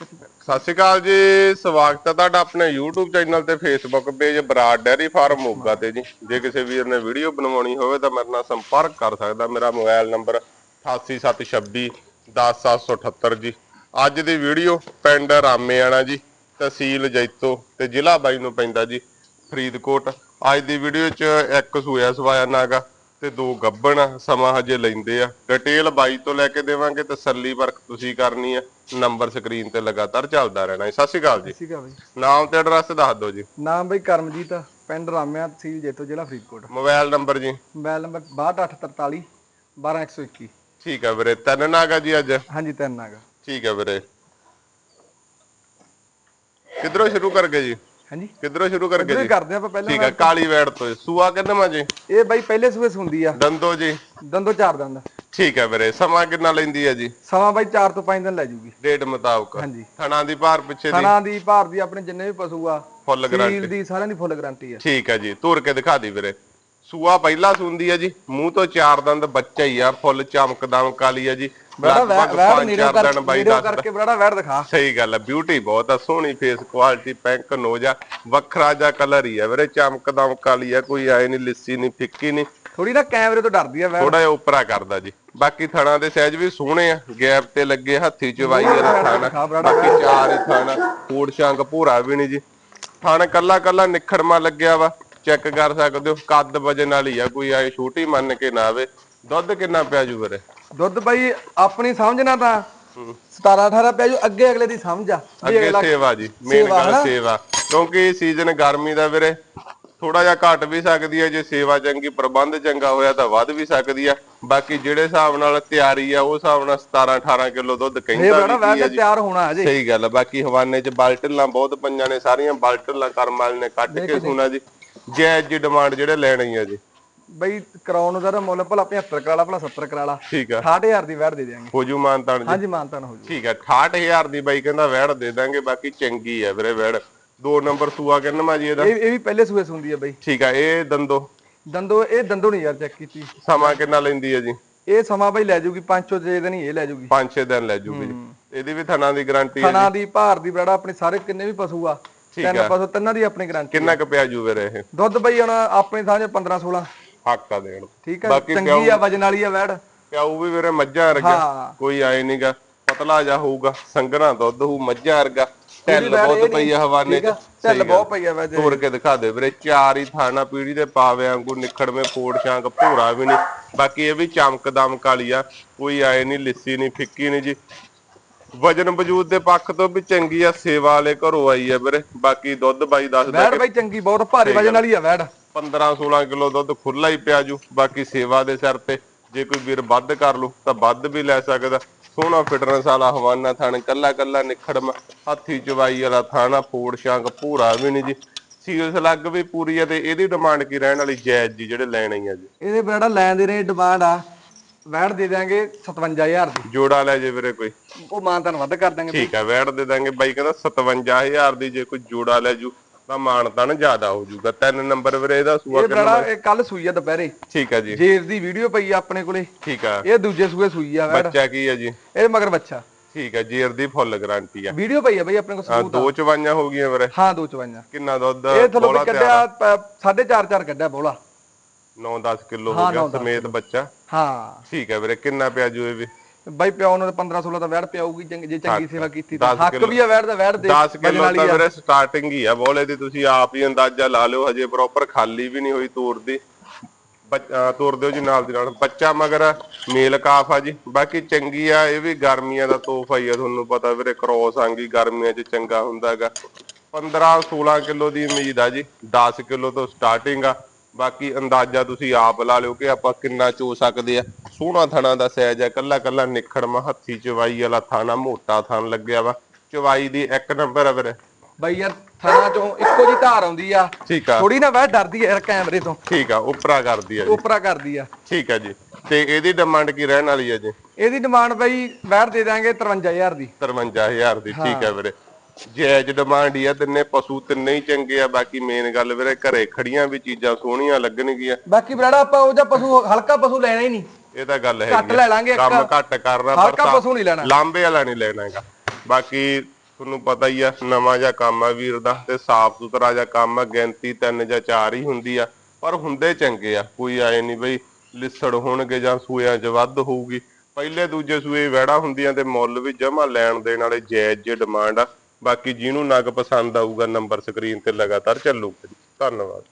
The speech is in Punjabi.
ਸਤਿ ਸ਼੍ਰੀ ਅਕਾਲ ਜੀ, ਸਵਾਗਤ ਹੈ ਤੁਹਾਡਾ ਆਪਣੇ YouTube ਚੈਨਲ ਤੇ, Facebook page Brar dairy farm Moga ਤੇ ਜੀ। ਜੇ ਕਿਸੇ ਵੀਰ ਨੇ ਵੀਡੀਓ ਬਣਵਾਉਣੀ ਹੋਵੇ ਤਾਂ ਮੇਰੇ ਨਾਲ ਸੰਪਰਕ ਕਰ ਸਕਦਾ। ਮੇਰਾ ਮੋਬਾਈਲ ਨੰਬਰ 8876 10778 ਜੀ। ਅੱਜ ਦੀ ਵੀਡੀਓ ਪਿੰਡ ਰਾਮੇਆਣਾ ਜੀ, ਤਹਿਸੀਲ ਜੈਤੋ ਤੇ ਜ਼ਿਲ੍ਹਾ ਬਾਈ ਨੂੰ ਪੈਂਦਾ ਜੀ, ਫਰੀਦਕੋਟ। ਅੱਜ ਦੀ ਵੀਡੀਓ 'ਚ ਇੱਕ ਸੂਆ ਸਵਾਇਆ ਨਾਗਾ। ਤੇ ਦੋ ਗੱਬਣ ਆ, ਸਮਾਂ ਹਜੇ ਲੈਂਦੇ ਆ। ਡਿਟੇਲ ਬਾਈ ਤੋਂ ਲੈ ਕੇ ਦੇਵਾਂਗੇ ਤਸੱਲੀ ਵਰਕ ਤੁਸੀਂ ਕਰਨੀ ਆ। ਨੰਬਰ ਸਕਰੀਨ ਤੇ ਲਗਾਤਾਰ ਚੱਲਦਾ ਰਹਿਣਾ ਜੀ। ਸਤਿ ਸ਼੍ਰੀ ਅਕਾਲ ਜੀ। ਨਾਮ ਤੇ ਐਡਰੈਸ ਦੱਸ ਦਿਓ ਜੀ। ਨਾਮ ਬਈ ਕਰਮਜੀਤ ਆ, ਪਿੰਡ ਰਾਮਿਆ ਤਹਿਸੀਲ ਜੇਤੋ ਜ਼ਿਲ੍ਹਾ ਫਰੀਦਕੋਟ। ਮੋਬਾਈਲ ਨੰਬਰ ਜੀ। ਮੋਬਾਈਲ ਨੰਬਰ 62843 12121 ਠੀਕ ਹੈ ਵੀਰੇ ਤਿੰਨ ਨਾਗਾ ਜੀ ਅੱਜ? ਹਾਂਜੀ ਤਿੰਨ ਨਾਗਾ। ਠੀਕ ਹੈ ਵੀਰੇ। ਕਿੱਧਰੋਂ ਸ਼ੁਰੂ ਕਰ ਗਏ ਜੀ? ਹਾਂਜੀ। ਕਿੱਧਰੋਂ ਸ਼ੁਰੂ ਕਰ ਗਏ ਇਹ ਜੀ? ਕਰਦੇ ਆਪਾਂ ਪਹਿਲਾਂ ਠੀਕ ਹੈ ਕਾਲੀ ਵੈੜ ਤੋਂ ਸੂਆ ਕਿੰਨਾ ਜੀ? ਇਹ ਬਈ ਪਹਿਲੇ ਸੂਏ ਸੁੰਦੀ ਆ। ਦੰਦੋ ਜੀ। ਦੰਦੋ ਚਾਰ ਦੰਦ। ਠੀਕ ਹੈ ਵੀਰੇ ਸਮਾਂ ਕਿੰਨਾ ਲੈਂਦੀ ਹੈ ਜੀ? ਸਮਾਂ ਬਈ 4 ਤੋਂ 5 ਦਿਨ ਲੈ ਜੂਗੀ। ਡੇਟ ਮੁਤਾਬਕ। ਹਾਂਜੀ। ਥਣਾ ਦੀ ਭਾਰ ਪਿੱਛੇ ਦੀ। ਥਣਾ ਦੀ ਭਾਰ ਦੀ ਆਪਣੇ ਜਿੰਨੇ ਵੀ ਪਸ਼ੂ ਆ ਫੁੱਲ ਗਰੰਟੀ ਦੀ ਸਾਰਿਆਂ ਦੀ ਫੁੱਲ ਗਾਰੰਟੀ ਆ। ਠੀਕ ਹੈ ਜੀ ਤੁਰ ਕੇ ਦਿਖਾ ਦੀ ਵੀਰੇ। ਸੂਆ ਪਹਿਲਾ ਸੁੰਦੀ ਹੈ ਜੀ ਮੂੰਹ ਤੋਂ ਚਾਰ ਦੰਦ ਬੱਚਾ ਹੀ ਆ ਫੁੱਲ ਚਮਕ ਦਮਕ ਵਾਲੀ ਹੈ ਜੀ। ਬੜਾ ਵੈੜ ਨੀਰੋ ਚਾਰ ਕਰ ਦਿਨ ਬਾਈ ਨੀਰੋ ਦੱਸਦਾ ਕਰਕੇ ਬੜਾ ਵੈੜ ਦਿਖਾ। ਸਹੀ ਗੱਲ ਹੈ ਬਿਊਟੀ ਬਹੁਤ ਆ ਸੋਹਣੀ ਫੇਸ ਕੁਆਲਿਟੀ ਪੈਂਕ ਨੋਜ ਆ ਵੱਖਰਾ ਜਿਹਾ ਕਲਰ ਹੀ ਆ ਵੀਰੇ ਚਮਕ ਦਮਕ ਵਾਲੀ ਆ ਕੋਈ ਆਏ ਨਹੀਂ ਲਿੱਸੀ ਨਹੀਂ ਫਿੱਕੀ ਨਹੀਂ। ਥੋੜੀ ਨਾ ਕੈਮਰੇ ਤੋਂ ਡਰਦੀ ਆ ਵੈੜ ਥੋੜਾ ਜਿਹਾ ਉਪਰਾ ਕਰਦਾ ਜੀ। ਬਾਕੀ ਥਣਾ ਦੇ ਸਾਈਜ਼ ਵੀ ਸੋਹਣੇ ਆ ਗੈਪ ਤੇ ਲੱਗੇ ਹੱਥੀ ਚਵਾਈ ਵਾਲਾ ਥਾਣਾ। ਦਿਖਾ ਬਰਾੜਾ ਬਾਕੀ ਚਾਰ ਹੀ ਥਾਣਾ ਫੂਡ ਸ਼ੰਕ ਭੂਰਾ ਵੀ ਨਹੀਂ ਜੀ। ਥਣ ਕੱਲਾ ਕੱਲਾ ਨਿਖੜਮਾ ਲੱਗਿਆ ਵਾ ਚੈੱਕ ਕਰ ਸਕਦੇ ਹੋ ਕੱਦ ਵਜਨ ਵਾਲੀ ਆ ਕੋਈ ਆਏ ਛੋਟੀ ਮੰਨ ਕੇ ਨਾ ਆਵੇ। ਦੁੱਧ ਕਿੰਨਾ ਪਿਆ ਜੂ ਵੀਰੇ? ਦੁੱਧ ਬਈ ਆਪਣੀ ਸਮਝਣਾ ਤਾਂ। 17 18 ਪਿਆ ਜੂ ਅੱਗੇ ਅਗਲੇ ਦੀ ਸਮਝ ਆ। ਅੱਗੇ ਸੇਵਾ ਜੀ ਮੇਨ ਗੱਲ? ਸੇਵਾ। ਕਿਉਂਕਿ ਸੀਜ਼ਨ ਗਰਮੀ ਦਾ ਵੀਰੇ ਥੋੜਾ ਜਿਹਾ ਘਟ ਵੀ ਸਕਦੀ ਹੈ ਜੇ ਸੇਵਾ ਚੰਗੀ ਪ੍ਰਬੰਧ ਚੰਗਾ ਹੋਇਆ ਤਾਂ ਵੱਧ ਵੀ ਸਕਦੀ ਆ। ਬਾਕੀ ਜਿਹੜੇ ਹਿਸਾਬ ਨਾਲ ਤਿਆਰੀ ਆ ਉਹ ਹਿਸਾਬ ਨਾਲ 17 18 ਕਿਲੋ ਦੁੱਧ ਕਹਿੰਦਾ ਵੀ ਆ ਜੀ। ਤਿਆਰ ਹੋਣਾ ਅਜੇ ਸਹੀ ਗੱਲ ਆ ਬਾਕੀ ਹਵਾਨੇ ਚ ਬਾਲਟਲਾਂ ਬਹੁਤ ਪੰਜਾਂ ਨੇ ਸਾਰੀਆਂ ਬਾਲਟਲਾਂ ਕਰਮ ਵਾਲੇ ਨੇ ਕੱਢ ਕੇ ਸੁਣਾ ਜੀ। ਜੈ ਜੀ ਡਿਮਾਂਡ ਜਿਹੜੇ ਲੈਣੀ ਆ ਜੀ। ਬਈ ਕਰਾਉਣ ਦਾ ਤਾਂ ਮੁੱਲ ਭਲਾ 75 ਕਰਾਲਾ ਭਲਾ 70 ਕਰਾਲਾ ਠੀਕ ਆ। 68000 ਦੀ ਵੈੜ ਦੇ ਦਿਆਂਗੇ। ਹੋ ਜੂ ਮਾਨਤਾਨ ਜੀ। ਹਾਂਜੀ ਮਾਨਤਾਨ ਹੋ ਜੂ। ਠੀਕ ਆ 68000 ਦੀ ਬਾਈ ਕਹਿੰਦਾ ਵੈੜ ਦੇ ਦਾਂਗੇ ਬਾਕੀ ਚੰਗੀ ਆ ਵੀਰੇ ਵੈੜ ਦੋ ਨੰਬਰ ਸੂਆ ਕਿੰਨਾ ਜੀ ਇਹਦਾ। ਇਹ ਇਹ ਵੀ ਪਹਿਲੇ ਸੂਏ ਸੁੰਦੀ ਆ ਬਈ। ਠੀਕ ਆ ਇਹ ਦੰਦੋ। ਦੰਦੋ ਇਹ ਦੰਦੋ ਨਹੀਂ ਯਾਰ ਚੈੱਕ ਕੀਤੀ। ਸਮਾਂ ਕਿੰਨਾ ਲੈਂਦੀ ਹੈ ਜੀ? ਇਹ ਸਮਾਂ ਬਈ ਲੈ ਜੂਗੀ 5 6 ਦਿਨ ਹੀ ਇਹ ਲੈ ਜੂਗੀ। 5-6 ਦਿਨ ਲੈ ਜੂਗੀ ਜੀ। ਇਹਦੀ ਵੀ ਥਣਾ ਦੀ ਗਾਰੰਟੀ ਹੈ ਥਣਾ ਦੀ ਭਾਰ ਦੀ ਬੜਾ ਆਪਣੇ ਸਾਰੇ ਕਿੰਨੇ ਵੀ ਪਸ਼ੂ ਆ ਤਿੰਨ ਪਸ਼ੂ ਤਿੰਨਾਂ ਦੀ ਆਪਣੀ ਗਾਰੰਟੀ ਕਿੰਨਾ ਕੁ ਪਿਆ ਜੂ ਵੀਰੇ ਇਹ? ਦੁੱਧ ਬਈ ਹੁਣ ਆਪਣੇ ਥਾਂ 'ਚ 15 16 ਹੱਕ ਆ ਦੇਣ। ਠੀਕ ਆ ਚੰਗੀ ਆ ਵਜਨ ਵਾਲੀ ਆ ਵੈੜ। ਪਿਆਊ ਵੀ ਵੀਰੇ ਮੱਝਾਂ ਵਰਗਾ। ਹਾਂ। ਕੋਈ ਆਏ ਨਹੀਂਗਾ ਪਤਲਾ ਜਾ ਹੋਊਗਾ ਸੰਘਣਾ ਦੁੱਧ ਹੋਊ ਮੱਝਾਂ ਵਰਗਾ। ਢਿੱਲ ਬਹੁਤ ਪਈ ਆ ਹਵਾਨੇ ਠੀਕ ਆ ਚ। ਢਿੱਲ ਬਹੁਤ ਪਈ ਆ ਵੈਜ ਤੋੜ ਕੇ ਦਿਖਾ ਦੇ ਵੀਰੇ ਚਾਰ ਹੀ ਥਾਣਾ ਪੀੜੀ ਦੇ ਪਾਵੇ ਵਾਂਗੂ ਨਿਖੜਵੇਂ ਫੋੜ ਸ਼ਾਂਕ ਭੂਰਾ ਵੀ ਨਹੀਂ ਬਾਕੀ ਇਹ ਵੀ ਚਮਕ ਦਮਕ ਵਾਲੀ ਆ। ਕੋਈ ਆਏ ਨਹੀਂ ਲਿੱਸੀ ਨਹੀਂ ਫਿੱਕੀ ਨਹੀਂ ਜੀ। ਵਜਨ ਵਜੂਦ ਦੇ ਪੱਖ ਤੋਂ ਵੀ ਚੰਗੀ ਆ ਸੇਵਾ ਵਾਲੇ ਘਰੋਂ ਆਈ ਆ ਵੀਰੇ। ਬਾਕੀ ਦੁੱਧ ਬਾਈ ਦੱਸਦਾ ਵੈੜ ਬਈ ਚੰਗੀ ਬਹੁਤ ਭਾਰੀ ਵਜਨ ਵਾਲੀ ਆ ਵੈੜ। 15 16 ਕਿਲੋ ਦੁੱਧ ਖੁੱਲਾ ਹੀ ਪਿਆ ਜੂ ਬਾਕੀ ਸੇਵਾ ਦੇ ਸਿਰ ਤੇ ਜੇ ਕੋਈ ਵੀਰ ਵੱਧ ਕਰ ਲੂ ਤਾਂ ਵੱਧ ਵੀ ਲੈ ਸਕਦਾ। ਸੋਹਣਾ ਫਿਟਨੈਸ ਵਾਲਾ ਹਵਾਨਾ ਥਣ ਕੱਲਾ ਕੱਲਾ ਨਿਖੜਮ ਹੱਥੀ ਚਵਾਈ ਵਾਲਾ ਥਾਣਾ ਫੋੜ ਸ਼ਾਂਕ ਭੂਰਾ ਵੀ ਨਹੀਂ ਜੀ। ਸੀਲਸ ਲੱਗ ਵੀ ਪੂਰੀ ਆ ਤੇ ਇਹਦੀ ਡਿਮਾਂਡ ਕੀ ਰਹਿਣ ਵਾਲੀ? ਜਾਇਜ਼ ਜੀ ਜਿਹੜੇ ਲੈਣੇ ਆ ਜੀ। ਇਹਦੇ ਬੜਾ ਲੈਣ ਦੇ ਰਹੇ ਡਿਮਾਂਡ ਆ। ਵੈੜ ਦੇ ਦਿਆਂਗੇ 57000 ਦੀ। ਜੋੜਾ ਲੈ ਜੇ ਵੀਰੇ ਕੋਈ। ਉਹ ਮਾਨਤਾਨ ਵੱਧ ਕਰ ਦਾਂਗੇ ਠੀਕ ਆ ਵੈੜ ਦੇ ਦਾਂਗੇ ਬਾਈ ਕਹਿੰਦਾ 57000 ਦੀ ਜੇ ਕੋਈ ਜੋੜਾ ਲੈ ਜੂ ਤਾਂ ਮਾਨਤਾਨ ਜ਼ਿਆਦਾ ਹੋ ਜੂਗਾ ਤਿੰਨ ਨੰਬਰ ਵੀਰੇ ਇਹਦਾ ਸੂਆ ਇਹ ਬੜਾ ਇਹ ਕੱਲ ਸੂਈ ਆ ਦੁਪਹਿਰੇ। ਠੀਕ ਆ ਜੀ। ਜੇਰ ਦੀ ਵੀਡੀਓ ਪਈ ਆ ਆਪਣੇ ਕੋਲੇ। ਠੀਕ ਆ। ਇਹ ਦੂਜੇ ਸੂਏ ਸੂਈ ਆ ਵੈੜ ਬੱਚਾ ਕੀ ਆ ਜੀ? ਇਹ ਮਗਰ ਬੱਚਾ। ਠੀਕ ਆ ਜੇਰ ਦੀ ਫੁੱਲ ਗਾਰੰਟੀ ਆ। ਵੀਡੀਓ ਪਈ ਆ ਬਈ ਆਪਣੇ ਕੋਲ ਆ ਸਬੂਤ ਦੋ ਚਵਾਈਆਂ ਹੋ ਗਈਆਂ ਵੀਰੇ। ਹਾਂ ਦੋ ਚਵਾਈਆਂ। ਕਿੰਨਾ ਦੁੱਧ ਇਹ ਥੱਲੋਂ ਵੀ ਕੱਢਿਆ 4.5 4 ਕੱਢਿਆ ਬੋਲਾ 9-10 ਕਿਲੋ ਹੋ ਗਿਆ ਸਮੇਤ ਬੱਚਾ। ਹਾਂ। ਠੀਕ ਹੈ ਵੀਰੇ ਕਿੰਨਾ ਪਿਆ ਜੂ ਇਹ ਵੀ? ਬਾਈ ਪਿਓ ਨੂੰ 15 16 ਤਾਂ ਵੈੜ ਪਿਆਊਗੀ ਜੇ ਚੰਗੀ ਸੇਵਾ ਕੀਤੀ ਤਾਂ। ਹੱਕ ਵੀ ਆ ਵੈੜ ਦਾ ਵੈੜ ਦੇ 10 ਕਿਲੋ ਤਾਂ ਵੀਰੇ ਸਟਾਰਟਿੰਗ ਹੀ ਆ ਬੋਲੇ ਦੀ ਤੁਸੀਂ ਆਪ ਹੀ ਅੰਦਾਜ਼ਾ ਲਾ ਲਿਓ ਹਜੇ ਪ੍ਰੋਪਰ ਖਾਲੀ ਵੀ ਨਹੀਂ ਹੋਈ ਤੂਰ ਦੀ। ਤੋਰ ਦਿਓ ਜੀ ਨਾਲ ਦੀ ਨਾਲ। ਬੱਚਾ ਮਗਰ ਮੇਲ ਕਾਫ ਆ ਜੀ। ਬਾਕੀ ਚੰਗੀ ਆ ਇਹ ਵੀ ਗਰਮੀਆਂ ਦਾ ਤੋਹਫਾ ਹੀ ਆ ਤੁਹਾਨੂੰ ਪਤਾ ਵੀਰੇ ਕ੍ਰੋਸ ਆਂਗੀ ਗਰਮੀਆਂ 'ਚ ਚੰਗਾ ਹੁੰਦਾਗਾ 15 16 ਕਿਲੋ ਦੀ ਉਮੀਦ ਆ ਜੀ। 10 ਕਿਲੋ ਤੋਂ ਸਟਾਰਟਿੰਗ ਆ। ਬਾਕੀ ਅੰਦਾਜ਼ਾ ਤੁਸੀਂ ਆਪ ਲਾ ਲਿਓ ਕਿ ਆਪਾਂ ਕਿੰਨਾ ਚੋ ਸਕਦੇ ਆ। ਸੋਹਣਾ ਥਣਾ ਦਾ ਸਾਈਜ਼ ਆ ਕੱਲਾ ਕੱਲਾ ਨਿਖੜਮਾ ਹੱਥੀ ਚਵਾਈ ਵਾਲਾ ਥਾਣਾ ਮੋਟਾ ਥਣ ਲੱਗਿਆ ਵਾ। ਚਵਾਈ ਦੀ ਇੱਕ ਨੰਬਰ ਆ ਵੀਰੇ। ਬਾਈ ਯਾਰ ਥਣਾ ਚੋਂ ਇੱਕੋ ਜੀ ਧਾਰ ਆਉਂਦੀ ਆ। ਠੀਕ ਆ। ਥੋੜੀ ਨਾ ਵੈੜ ਡਰਦੀ ਆ ਯਾਰ ਕੈਮਰੇ ਤੋਂ। ਠੀਕ ਆ ਉਪਰਾ ਕਰਦੀ ਆ ਜੀ। ਉਪਰਾ ਕਰਦੀ ਆ। ਠੀਕ ਆ ਜੀ। ਤੇ ਇਹਦੀ ਡਿਮਾਂਡ ਕੀ ਰਹਿਣ ਵਾਲੀ ਹੈ ਜੀ? ਇਹਦੀ ਡਿਮਾਂਡ ਬਾਈ ਵੈੜ ਦੇ ਦਾਂਗੇ 53000 ਦੀ। 53000 ਦੀ ਠੀਕ ਹੈ। ਵੀਰੇ। ਜਾਇਜ਼ ਡਿਮਾਂਡ ਹੀ ਆ ਤਿੰਨੇ ਪਸ਼ੂ ਤਿੰਨੇ ਹੀ ਚੰਗੇ ਆ ਬਾਕੀ ਮੇਨ ਗੱਲ ਵੀਰੇ ਘਰੇ ਖੜੀਆਂ ਵੀ ਚੀਜ਼ਾਂ ਸੋਹਣੀਆਂ ਲੱਗਣਗੀਆਂ। ਬਾਕੀ ਬਰਾੜਾ ਆਪਾਂ ਉਹ ਜਿਹਾ ਪਸ਼ੂ ਹਲਕਾ ਪਸ਼ੂ ਲੈਣਾ ਹੀ ਨਹੀਂ। ਇਹ ਤਾਂ ਗੱਲ ਘੱਟ ਹੈ ਲੈ ਲਾਂਗੇ ਇੱਕ। ਕੰਮ ਘੱਟ ਕਰਨਾ ਹਲਕਾ ਤਾਂ ਪਸ਼ੂ ਨਹੀਂ ਲੈਣਾ। ਲਾਂਬੇ ਵਾਲਾ ਨਹੀਂ ਲੈਣਾ ਹੈਗਾ। ਬਾਕੀ ਤੁਹਾਨੂੰ ਪਤਾ ਹੀ ਆ ਨਵਾਂ ਜਿਹਾ ਕੰਮ ਆ ਵੀਰ ਦਾ ਤੇ ਸਾਫ਼ ਸੁਥਰਾ ਜਿਹਾ ਕੰਮ ਆ ਗਿਣਤੀ ਤਿੰਨ ਜਾਂ ਚਾਰ ਹੀ ਹੁੰਦੀ ਆ ਪਰ ਹੁੰਦੇ ਚੰਗੇ ਆ। ਕੋਈ ਆਏ ਨਹੀਂ ਬਈ ਲਿਸੜ ਹੋਣਗੇ ਜਾਂ ਸੂਇਆਂ 'ਚ ਵੱਧ ਹੋਊਗੀ। ਪਹਿਲੇ ਦੂਜੇ ਸੂਏ ਵਹਿੜਾ ਹੁੰਦੀਆਂ ਤੇ ਮੁੱਲ ਵੀ ਜਮਾ ਲੈਣ ਦੇਣ ਵਾਲੇ ਜਾਇਜ਼ ਜੇ ਡਿਮਾਂਡ ਆ। ਬਾਕੀ ਜਿਹਨੂੰ ਨਗ ਪਸੰਦ ਆਊਗਾ ਨੰਬਰ ਸਕਰੀਨ ਤੇ ਲਗਾਤਾਰ ਚੱਲੂਗਾ ਜੀ। ਧੰਨਵਾਦ